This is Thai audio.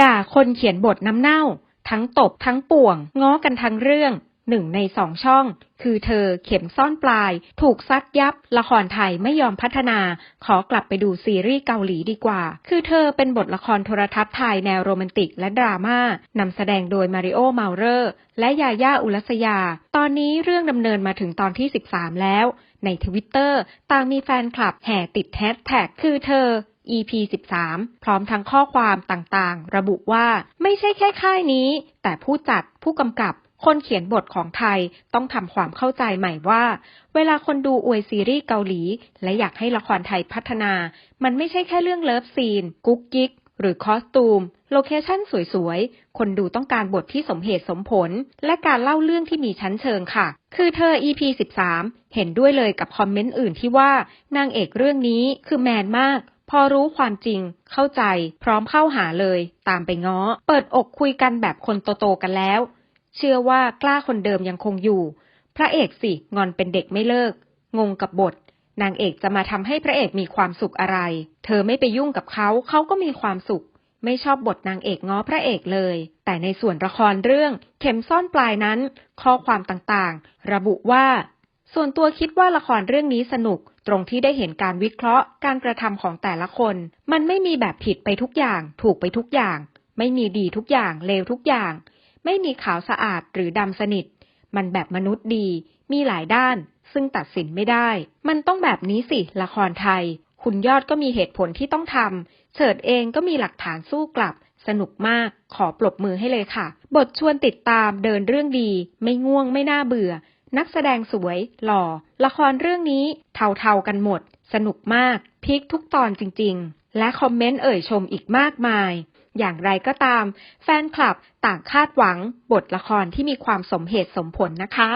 ด่าคนเขียนบทน้ำเน่า ทั้งตบทั้งป่วง ง้อกันทั้งเรื่อง หนึ่งในสองช่อง คือเธอเข็มซ่อนปลาย ถูกซัดยับ ละครไทยไม่ยอมพัฒนา ขอกลับไปดูซีรีส์เกาหลีดีกว่า คือเธอเป็นบทละครโทรทัศน์ไทยแนวโรแมนติกและดราม่านำแสดงโดยมาริโอเมาเรอร์และยาย่าอุรัสยา ตอนนี้เรื่องดำเนินมาถึงตอนที่ 13 แล้ว ในทวิตเตอร์ต่างมีแฟนคลับแห่ติดแฮชแท็กคือเธอ EP 13 พร้อมทั้งข้อความต่างๆ ระบุว่าไม่ใช่แค่ค่ายนี้ แต่ผู้จัดผู้กำกับคนเขียนบทของไทยต้องทำความเข้าใจใหม่ว่า เวลาคนดูอวยซีรีส์เกาหลี และอยากให้ละครไทยพัฒนา มันไม่ใช่แค่เรื่องเลิฟซีน กุ๊กกิ๊ก หรือคอสตูม โลเคชั่นสวยๆ คนดูต้องการบทที่สมเหตุสมผล และการเล่าเรื่องที่มีชั้นเชิงค่ะ คือเธอ EP 13 เห็นด้วยเลยกับคอมเมนต์อื่นที่ว่านางเอกเรื่องนี้คือแมนมาก พอรู้ความจริง เข้าใจ พร้อมเข้าหาเลย ตามไปง้อ เปิดอกคุยกันแบบคนโตๆกันแล้ว เชื่อว่ากล้าคนเดิมยังคงอยู่ พระเอกสิงอนเป็นเด็กไม่เลิก งงกับบท นางเอกจะมาทำให้พระเอกมีความสุขอะไร เธอไม่ไปยุ่งกับเขาเขาก็มีความสุข ไม่ชอบบทนางเอกง้อพระเอกเลย แต่ในส่วนละครเรื่อง เข็มซ่อนปลายนั้น ข้อความต่างๆ ระบุว่า ส่วนตัวคิดว่าละครเรื่องนี้สนุก ตรงที่ได้เห็นการวิเคราะห์ การกระทำของแต่ละคน มันไม่มีแบบผิดไปทุกอย่าง ถูกไปทุกอย่าง ไม่มีดีทุกอย่างเลวทุกอย่าง ไม่มีขาวสะอาดหรือดำสนิท มันแบบมนุษย์ดี มีหลายด้าน ซึ่งตัดสินไม่ได้ มันต้องแบบนี้สิ ละครไทย คุณยอดก็มีเหตุผลที่ต้องทำเฉิดเองก็มีหลักฐานสู้กลับ สนุกมาก ขอปรบมือให้เลยค่ะ บทชวนติดตามเดินเรื่องดี ไม่ง่วงไม่น่าเบื่อ นักแสดงสวย หล่อ ละครเรื่องนี้เท่าๆกันหมด สนุกมาก พีคทุกตอนจริง ๆ และคอมเมนต์เอ่ยชมอีกมากมาย อย่างไรก็ตาม แฟนคลับต่างคาดหวังบทละครที่มีความสมเหตุสมผลนะคะ